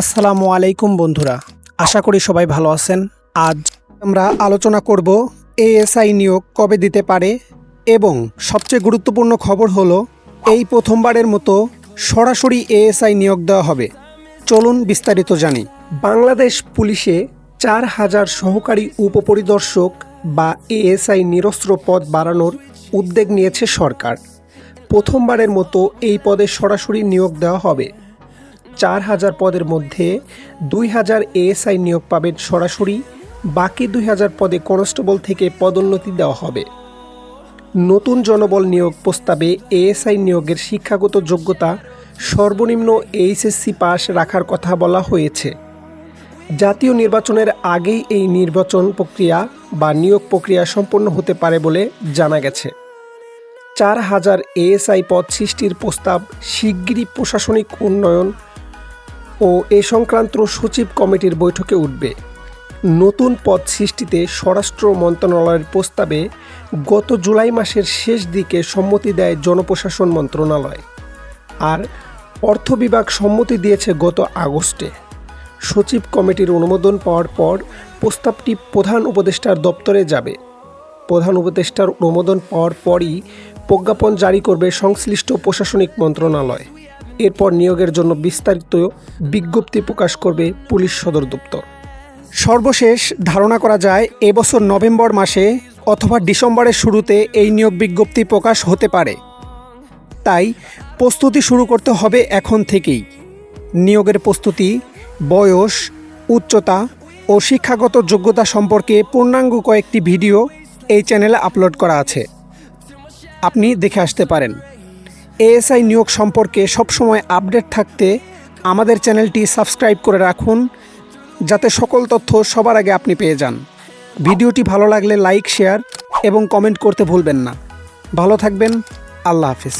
আসসালামু আলাইকুম বন্ধুরা, আশা করি সবাই ভালো আছেন। আজ আমরা আলোচনা করব এএসআই নিয়োগ কবে দিতে পারে এবং সবচেয়ে গুরুত্বপূর্ণ খবর হলো, এই প্রথমবারের মতো সরাসরি এএসআই নিয়োগ দেওয়া হবে। চলুন বিস্তারিত জানি। বাংলাদেশ পুলিশে চার হাজার সহকারী উপপরিদর্শক বা এএসআই নিরস্ত্র পদ বাড়ানোর উদ্যোগ নিয়েছে সরকার। প্রথমবারের মতো এই পদে সরাসরি নিয়োগ দেওয়া হবে। চার হাজার পদের মধ্যে দুই হাজার এএসআই নিয়োগ পাবেন সরাসরি, বাকি দুই হাজার পদে কনস্টেবল থেকে পদোন্নতি দেওয়া হবে। নতুন জনবল নিয়োগ প্রস্তাবে এএসআই নিয়োগের শিক্ষাগত যোগ্যতা সর্বনিম্ন এইচএসসি পাস রাখার কথা বলা হয়েছে। জাতীয় নির্বাচনের আগেই এই নির্বাচন প্রক্রিয়া বা নিয়োগ প্রক্রিয়া সম্পন্ন হতে পারে বলে জানা গেছে। চার হাজার এএসআই পদ সৃষ্টির প্রস্তাব শিগগিরই প্রশাসনিক উন্নয়ন ও এ সংক্রান্ত সচিব কমিটির বৈঠকে উঠবে। নতুন পদ সৃষ্টিতে স্বরাষ্ট্র মন্ত্রণালয়ের প্রস্তাবে গত জুলাই মাসের শেষ দিকে সম্মতি দেয় জনপ্রশাসন মন্ত্রণালয়। আর অর্থ বিভাগ সম্মতি দিয়েছে গত আগস্টে। সচিব কমিটির অনুমোদন পাওয়ার পর প্রস্তাবটি প্রধান উপদেষ্টার দপ্তরে যাবে। প্রধান উপদেষ্টার অনুমোদন পাওয়ার পরই প্রজ্ঞাপন জারি করবে সংশ্লিষ্ট প্রশাসনিক মন্ত্রণালয়। এরপর নিয়োগের জন্য বিস্তারিত বিজ্ঞপ্তি প্রকাশ করবে পুলিশ সদর দপ্তর। সর্বশেষ ধারণা করা যায়, এবছর নভেম্বর মাসে অথবা ডিসেম্বরের শুরুতে এই নিয়োগ বিজ্ঞপ্তি প্রকাশ হতে পারে। তাই প্রস্তুতি শুরু করতে হবে এখন থেকেই। নিয়োগের প্রস্তুতি, বয়স, উচ্চতা ও শিক্ষাগত যোগ্যতা সম্পর্কে পূর্ণাঙ্গ কয়েকটি ভিডিও এই চ্যানেলে আপলোড করা আছে। আপনি দেখে আসতে পারেন। এএসআই নিয়োগ সম্পর্কে সবসময় আপডেট থাকতে আমাদের চ্যানেলটি সাবস্ক্রাইব করে রাখুন, যাতে সকল তথ্য সবার আগে আপনি পেয়ে যান। ভিডিওটি ভালো লাগলে লাইক, শেয়ার এবং কমেন্ট করতে ভুলবেন না। ভালো থাকবেন, আল্লাহ হাফিজ।